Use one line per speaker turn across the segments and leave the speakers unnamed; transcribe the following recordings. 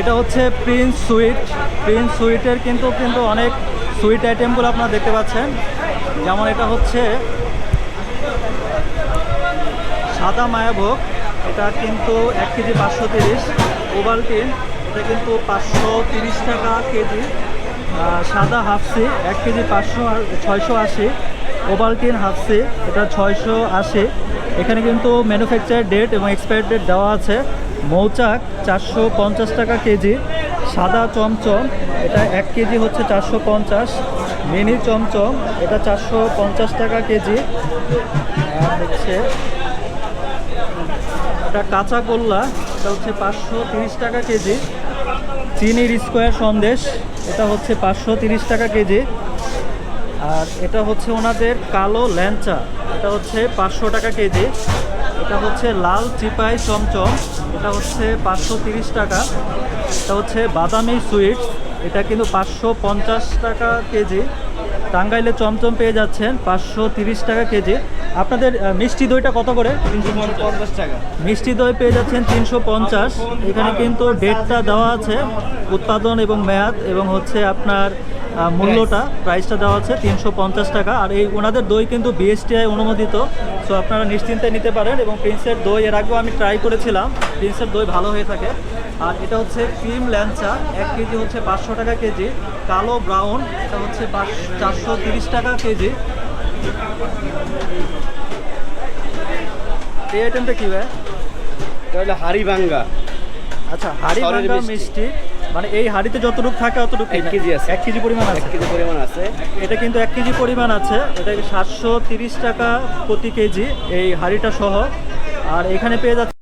এটা হচ্ছে Prince sweet. Prince সুইটের কিন্তু কিন্তু অনেক সুইট আইটেমগুলো আপনারা দেখতে পাচ্ছেন। যেমন এটা হচ্ছে সাদা মায়াভোগ। এটা কিন্তু এক কেজি পাঁচশো তিরিশ। ওভালটিন এটা কিন্তু পাঁচশো তিরিশ টাকা কেজি। সাদা হাফসি এক কেজি পাঁচশো ছয়শো আশি। ওভালটিন হাফসি এটা ছয়শো আশি। এখানে কিন্তু ম্যানুফ্যাকচার ডেট এবং এক্সপায়ার ডেট দেওয়া আছে। মৌচাক চারশো পঞ্চাশ টাকা কেজি, সাদা চমচম, এটা এক কেজি হচ্ছে চারশো পঞ্চাশ, মিনি চমচম, এটা চারশো পঞ্চাশ টাকা কেজি। হচ্ছে এটা কাঁচা গোল্লা, এটা হচ্ছে পাঁচশো তিরিশ টাকা কেজি। চিনির স্কোয়ার সন্দেশ, এটা হচ্ছে পাঁচশো তিরিশ টাকা কেজি। আর এটা হচ্ছে ওনাদের কালো ল্যাংচা। এটা হচ্ছে পাঁচশো টাকা কেজি। এটা হচ্ছে লাল চিপাই চমচম। এটা হচ্ছে পাঁচশো তিরিশ টাকা। এটা হচ্ছে বাদামি সুইটস। এটা কিন্তু পাঁচশো পঞ্চাশ টাকা কেজি। টাঙ্গাইলে চমচম পেয়ে যাচ্ছেন পাঁচশো তিরিশ টাকা কেজি। আপনাদের মিষ্টি দইটা কত করে?
তিনশো পঞ্চাশ টাকা।
মিষ্টি দই পেয়ে যাচ্ছেন তিনশো পঞ্চাশ। এখানে কিন্তু ডেটটা দেওয়া আছে উৎপাদন এবং মেয়াদ এবং হচ্ছে আপনার মূল্যটা প্রাইসটা দেওয়া আছে তিনশো পঞ্চাশ টাকা। আর এই ওনাদের দই কিন্তু বিএসটিআই অনুমোদিত। সো আপনারা নিশ্চিন্তে নিতে পারেন এবং প্রিন্সের দই এর আগেও আমি ট্রাই করেছিলাম। প্রিন্সের দই ভালো হয়ে থাকে। আর এটা হচ্ছে ক্রিম ল্যাংচা। এক কেজি হচ্ছে পাঁচশো টাকা কেজি। কালো ব্রাউন এটা হচ্ছে চারশো তিরিশ টাকা কেজি। এই আইটেমটা কী ভাই?
এটা হলো হাড়ি ভাঙ্গা।
আচ্ছা হাড়ি
সরের
ভাঙা
মিষ্টি।
মানে এই হাড়িতে যতটুকু থাকে অতটুকু
এক কেজি আছে।
এক কেজি পরিমাণ আছে।
এক কেজি পরিমাণ আছে।
এটা কিন্তু এক কেজি পরিমাণ আছে। এটা সাতশো তিরিশ টাকা প্রতি কেজি এই হাড়িটা সহ। আর এখানে পেয়ে যাচ্ছে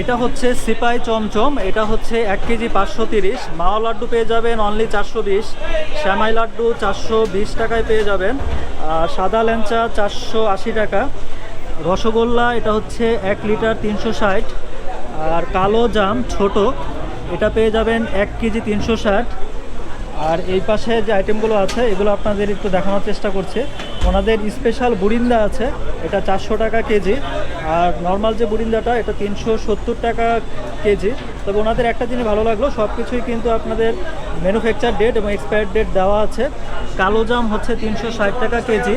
এটা হচ্ছে সিপাই চমচম। এটা হচ্ছে এক কেজি পাঁচশো তিরিশ। মাও লাড্ডু পেয়ে যাবেন অনলি চারশো বিশ। শ্যামাই লাড্ডু চারশো বিশ টাকায় পেয়ে যাবেন। আর সাদা ল্যাংচা চারশো আশি টাকা। রসগোল্লা এটা হচ্ছে এক লিটার তিনশো ষাট। আর কালো জাম ছোট। এটা পেয়ে যাবেন এক কেজি তিনশো ষাট। আর এই পাশে যে আইটেমগুলো আছে, এগুলো আপনাদের একটু দেখানোর চেষ্টা করছে। ওনাদের স্পেশাল বুরিন্দা আছে, এটা চারশো টাকা কেজি। আর নর্মাল যে বুরিন্দাটা, এটা তিনশো সত্তর টাকা কেজি। তবে ওনাদের একটা জিনিস ভালো লাগল সব কিছুই কিন্তু আপনাদের ম্যানুফ্যাকচার ডেট এবং এক্সপায়ার ডেট দেওয়া আছে। কালো জাম হচ্ছে তিনশো ষাট টাকা কেজি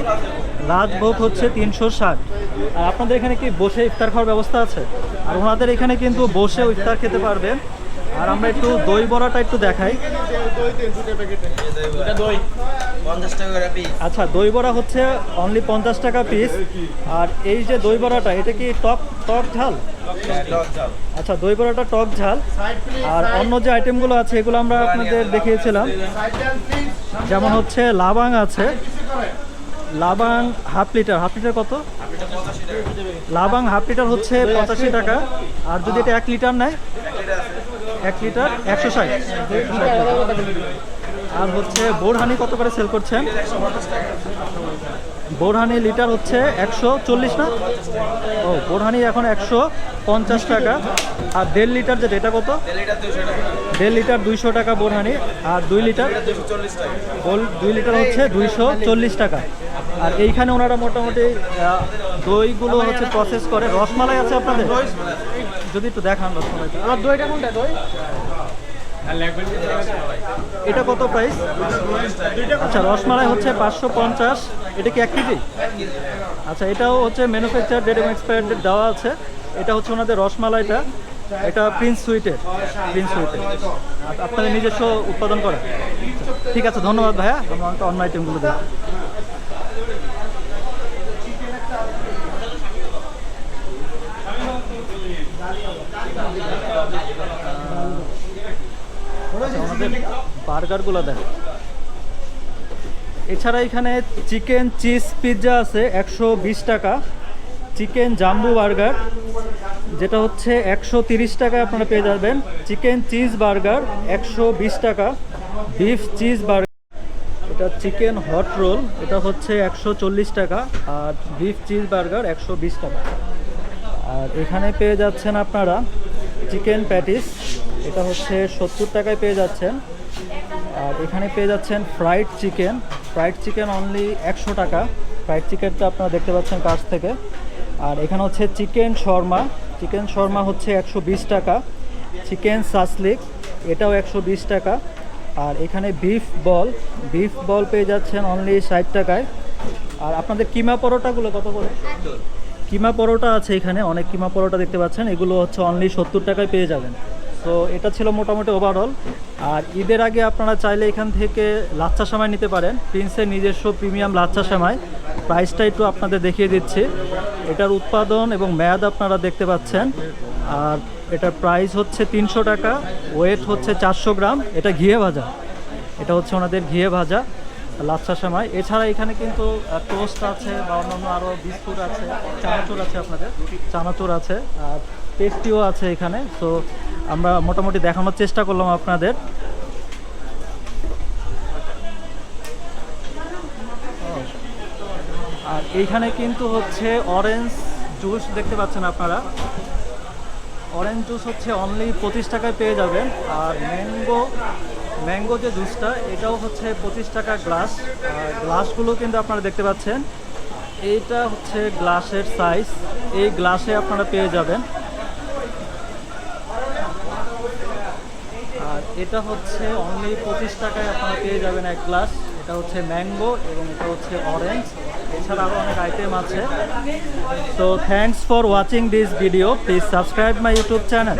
রাজভোগ হচ্ছে তিনশো ষাট। আর আপনাদের এখানে কি বসে ইফতার খাওয়ার ব্যবস্থা আছে? আর ওনাদের এখানে কিন্তু বসে ইফতার খেতে পারবেন। আর আমরা একটু দই বড়াটা একটু দেখাই। আচ্ছা দই বড়া হচ্ছে অনলি পঞ্চাশ টাকা পিস আর এই যে দই বড়াটা এটা কি টক টক ঝাল? আচ্ছা দই বড়াটা টক ঝাল। আর অন্য যে আইটেমগুলো আছে এগুলো আমরা আপনাদের দেখিয়েছিলাম। যেমন হচ্ছে লাবাং আছে। Labang half litre half litre কত? লাবাং হাফ লিটার হচ্ছে পঁচাশি টাকা। আর যদি এটা এক লিটার নেয়? এক লিটার একশো ষাট। আর হচ্ছে বোরহানি কত করে সেল করছেন? বোরহানি লিটার হচ্ছে একশো চল্লিশ না? ও বোরহানি এখন একশো পঞ্চাশ টাকা। আর দেড় লিটার যেটা এটা কত? দেড় লিটার দুইশো টাকা বোরহানি। আর দুই লিটার? দুই লিটার হচ্ছে দুইশো চল্লিশ টাকা। আর এইখানে ওনারা মোটামুটি দইগুলো হচ্ছে প্রসেস করে। রসমালাই আছে আপনাদের? যদি একটু দেখান রসমালাইটা।
আর দইটা কোনটা? দই?
এটা কত প্রাইস আচ্ছা রসমালাই হচ্ছে পাঁচশো পঞ্চাশ। এটা কি এক কেজি? আচ্ছা এটাও হচ্ছে ম্যানুফ্যাকচার ডেট এবং এক্সপায়ার দেওয়া আছে। এটা হচ্ছে ওনাদের রসমালাইটা। এটা প্রিন্স সুইটের প্রিন্স সুইটের আপনাদের নিজস্ব উৎপাদন করা। ঠিক আছে, ধন্যবাদ ভাইয়া। আমরা অন্য আইটেমগুলো দেখি। বার্গারগুলো দেখ। এছাড়া এখানে চিকেন চিজ পিৎজা আছে একশো বিশ টাকা। চিকেন জাম্বু বার্গার, যেটা হচ্ছে একশো তিরিশ টাকায় আপনারা পেয়ে যাবেন। চিকেন চিজ বার্গার একশো বিশ টাকা। বিফ চিজ বার্গার, এটা চিকেন হট রোল, এটা হচ্ছে একশো চল্লিশ টাকা। আর বিফ চিজ বার্গার একশো বিশ টাকা। আর এখানে পেয়ে যাচ্ছেন আপনারা চিকেন প্যাটিস, এটা হচ্ছে সত্তর টাকায় পেয়ে যাচ্ছেন। আর এখানে পেয়ে যাচ্ছেন fried chicken. Fried chicken only একশো টাকা। ফ্রাইড চিকেনটা আপনারা দেখতে পাচ্ছেন কাছ থেকে। আর এখানে হচ্ছে চিকেন শর্মা। চিকেন শর্মা হচ্ছে একশো বিশ টাকা। চিকেন সাসলিক, এটাও একশো বিশ টাকা। আর এখানে বিফ বল। বিফ বল পেয়ে যাচ্ছেন অনলি ষাট টাকায়। আর আপনাদের কিমা পরোটাগুলো কত করে? কিমা পরোটা আছে এখানে, অনেক কিমা পরোটা দেখতে পাচ্ছেন। এগুলো হচ্ছে অনলি সত্তর টাকায় পেয়ে যাবেন। তো এটা ছিল মোটামুটি ওভারঅল আর ঈদের আগে আপনারা চাইলে এখান থেকে লাচ্চা সেমাই নিতে পারেন। প্রিন্সের নিজস্ব প্রিমিয়াম লাচ্চা সেমাই। প্রাইসটা একটু আপনাদের দেখিয়ে দিচ্ছি। এটার উৎপাদন এবং মেয়াদ আপনারা দেখতে পাচ্ছেন। আর এটার প্রাইস হচ্ছে তিনশো টাকা ওয়েট হচ্ছে চারশো গ্রাম। এটা ঘিয়ে ভাজা। এটা হচ্ছে ওনাদের ঘিয়ে ভাজা। লাচ্ছা সেমাই। এছাড়া এখানে কিন্তু টোস্ট আছে বা অন্যান্য আরও বিস্কুট আছে, চানাচুর আছে আপনাদের। চানাচুর আছে, আর পেস্টিও আছে এখানে। তো আমরা মোটামুটি দেখানোর চেষ্টা করলাম আপনাদের। আর এইখানে কিন্তু হচ্ছে অরেঞ্জ জুস দেখতে পাচ্ছেন আপনারা। অরেঞ্জ জুস হচ্ছে অনলি পঁচিশ টাকায় পেয়ে যাবেন। আর ম্যাঙ্গো ম্যাঙ্গো যে জুসটা, এটাও হচ্ছে পঁচিশ টাকা গ্লাস। আর গ্লাসগুলো কিন্তু আপনারা দেখতে পাচ্ছেন। এইটা হচ্ছে গ্লাসের সাইজ। এই গ্লাসে আপনারা পেয়ে যাবেন। আর এটা হচ্ছে অনলি পঁচিশ টাকায় আপনারা পেয়ে যাবেন এক গ্লাস। এটা হচ্ছে ম্যাঙ্গো এবং এটা হচ্ছে অরেঞ্জ এছাড়া আরও অনেক আইটেম আছে। তো thanks for watching this video please subscribe my YouTube channel